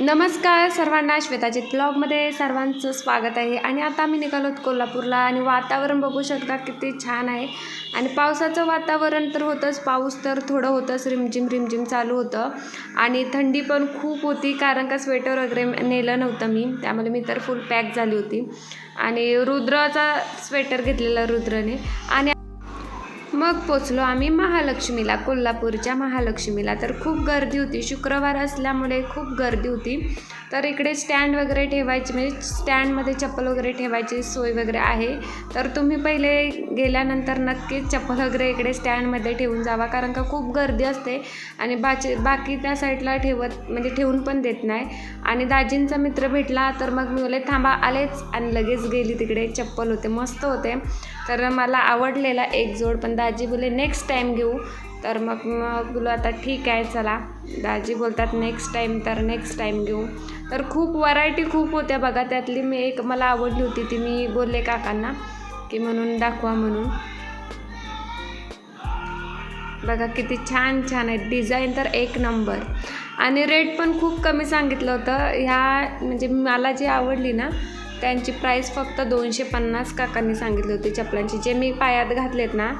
नमस्कार सर्वांना श्वेताजीत ब्लॉगमध्ये सर्वांचं स्वागत आहे. आणि आता आम्ही निघालो आहोत कोल्हापूरला आणि वातावरण बघू शकता किती छान आहे. आणि पावसाचं वातावरण तर होतंच पाऊस तर थोडं होतंच रिमझिम रिमझिम चालू होतं. आणि थंडी पण खूप होती कारण का स्वेटर वगैरे नेलं नव्हतं मी त्यामुळे मी तर फुल पॅक झाली होती. आणि रुद्राचा स्वेटर घेतलेला रुद्रने. आणि मग पोचलो आम्ही महालक्ष्मीला कोल्हापूरच्या महालक्ष्मीला. तर खूप गर्दी होती. शुक्रवार असल्यामुळे खूप गर्दी होती. तर इकडे स्टँड वगैरे ठेवायची म्हणजे स्टँडमध्ये चप्पल वगैरे ठेवायची सोय वगैरे आहे. तर तुम्ही पहिले गेल्यानंतर नक्कीच चप्पल वगैरे इकडे स्टँडमध्ये ठेवून जावा कारण का खूप गर्दी असते आणि बाचे बाकी त्या साईडला ठेवत म्हणजे ठेवून पण देत नाही. आणि दाजींचा मित्र भेटला तर मग मी बोले थांबा आलेच. आणि लगेच गेली तिकडे चप्पल होते मस्त होते. तर मला आवडलेला एक जोड पण दा दाजी बोले नेक्स्ट टाईम घेऊ. तर मग मग बोलू आता ठीक आहे चला. दाजी बोलतात नेक्स्ट टाईम तर नेक्स्ट टाईम घेऊ. तर खूप व्हरायटी खूप होत्या बघा त्यातली मी एक मला आवडली होती ती मी बोलले काकांना की म्हणून दाखवा म्हणून. बघा किती छान छान आहेत. डिझाईन तर एक नंबर आणि रेट पण खूप कमी सांगितलं होतं. ह्या म्हणजे मला जी आवडली ना त्यांची प्राईस फक्त दोनशे पन्नास काकांनी सांगितली होती चपलांची. जे मी पायात घातलेत ना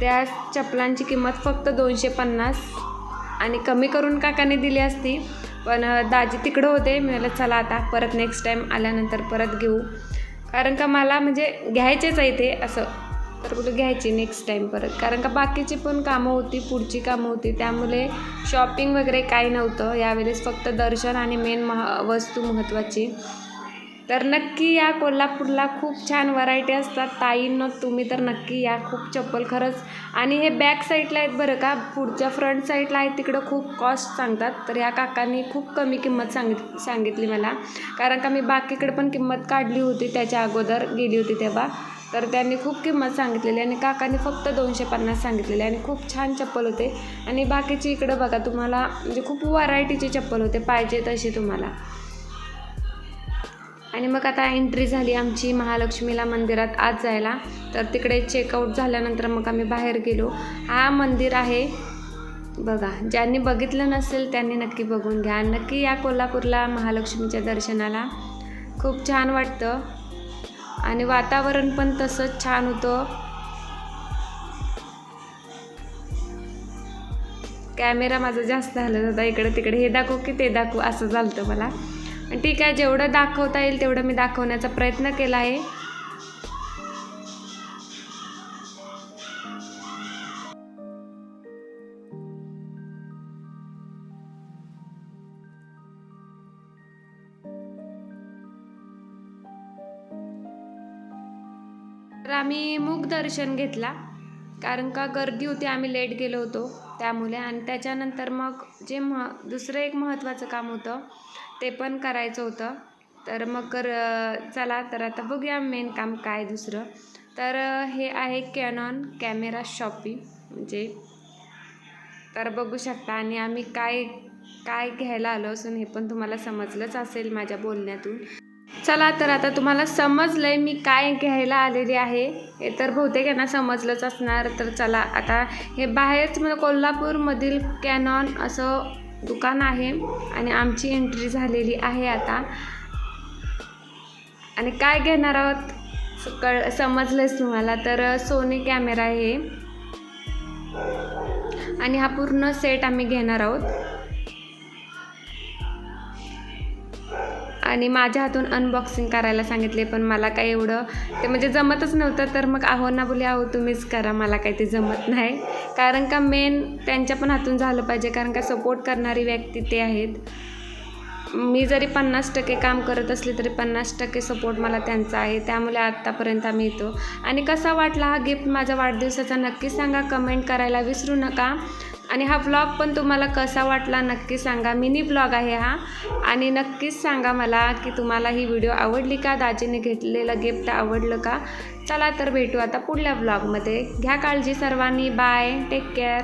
त्या चपलांची किंमत फक्त दोनशे पन्नास. आणि कमी करून काकांनी दिली असती पण दाजी तिकडं होते. मी म्हटलं चला आता परत नेक्स्ट टाईम आल्यानंतर परत घेऊ. कारण का मला म्हणजे घ्यायचेच आहे ते असं. तर कुठं घ्यायची नेक्स्ट टाईम परत. कारण का बाकीची पण कामं होती पुढची कामं होती. त्यामुळे शॉपिंग वगैरे काही नव्हतं. यावेळेस फक्त दर्शन आणि मेन मह वस्तू महत्त्वाची. तर नक्की या कोल्हापूरला खूप छान व्हरायटी असतात. ताईंनो तुम्ही तर नक्की या. खूप चप्पल खरंच. आणि हे बॅक साईडला आहेत बरं का. पुढच्या फ्रंट साईडला आहेत. तिकडं खूप कॉस्ट सांगतात. तर या काकांनी खूप कमी किंमत सांगित सांगितली मला. कारण का मी बाकीकडे पण किंमत काढली होती त्याच्या अगोदर. गेली होती तेव्हा. तर त्यांनी खूप किंमत सांगितलेली आणि काकांनी फक्त दोनशे पन्नास सांगितलेले आणि खूप छान चप्पल होते. आणि बाकीची इकडं बघा तुम्हाला म्हणजे खूप व्हरायटीचे चप्पल होते. पाहिजे तसे तुम्हाला. आणि मग आता एंट्री झाली आमची महालक्ष्मीला मंदिरात. आज जायला. तर तिकडे चेकआउट झाल्यानंतर मग आम्ही बाहेर गेलो. हा मंदिर आहे. बघा ज्यांनी बघितलं नसेल त्यांनी नक्की बघून घ्या. नक्की या कोल्हापूरला महालक्ष्मीच्या दर्शनाला खूप छान वाटतं. आणि वातावरण पण तसंच छान होतं. कॅमेरा माझा जास्त झाला होता. इकडे तिकडे हे दाखवू की ते दाखवू. असं झालं मला. ठीक आहे जेवढं दाखवता येईल तेवढं मी दाखवण्याचा प्रयत्न केला आहे. तर आम्ही मूग दर्शन घेतला. कारण का गर्दी होती आम्ही लेट गेलो होतो त्यामुळे. आणि त्याच्यानंतर मग जे मह दुसरं एक महत्त्वाचं काम होतं ते पण करायचं होतं. तर मग कर चला तर आता बघूया मेन काम काय दुसरं. तर हे आहे कॅनॉन कॅमेरा शॉपी म्हणजे तर बघू शकता आणि आम्ही काय काय घ्यायला आलो असून हे पण तुम्हाला समजलंच असेल माझ्या बोलण्यातून. चला तर आता तुम्हाला समजलं आहे मी काय घ्यायला आलेली आहे. हे तर बहुतेक यांना समजलंच असणार तर चला आता हे बाहेरच म्हणजे कोल्हापूरमधील कॅनॉन असं दुकान आहे आणि आमची एंट्री झालेली आहे आता. आणि काय घेणार आहोत? कळ समजलंच तुम्हाला. तर सोनी कॅमेरा आहे. आणि हा पूर्ण सेट आम्ही घेणार आहोत. आणि माझ्या हातून अनबॉक्सिंग करायला सांगितले पण मला काय एवढं ते म्हणजे जमतच नव्हतं तर मग आहो ना बोले आहो तुम्हीच करा मला काही ते जमत नाही. कारण का मेन त्यांच्या पण हातून झालं पाहिजे कारण का सपोर्ट करणारी व्यक्ती ते आहेत. मी जरी पन्नास टक्के काम करत असले तरी पन्नास टक्के सपोर्ट मला त्यांचा आहे त्यामुळे आत्तापर्यंत आम्ही येतो. आणि कसा वाटला हा गिफ्ट माझ्या वाढदिवसाचा नक्की सांगा कमेंट करायला विसरू नका. आणि हा ब्लॉग पण तुम्हाला कसा वाटला नक्की सांगा. मिनी ब्लॉग आहे हा. आणि नक्कीच सांगा मला की तुम्हाला ही व्हिडिओ आवडली का? दाजीने घेतलेलं गिफ्ट आवडलं का? चला तर भेटू आता पुढल्या ब्लॉगमध्ये घ्या काळजी सर्वांनी. Bye take care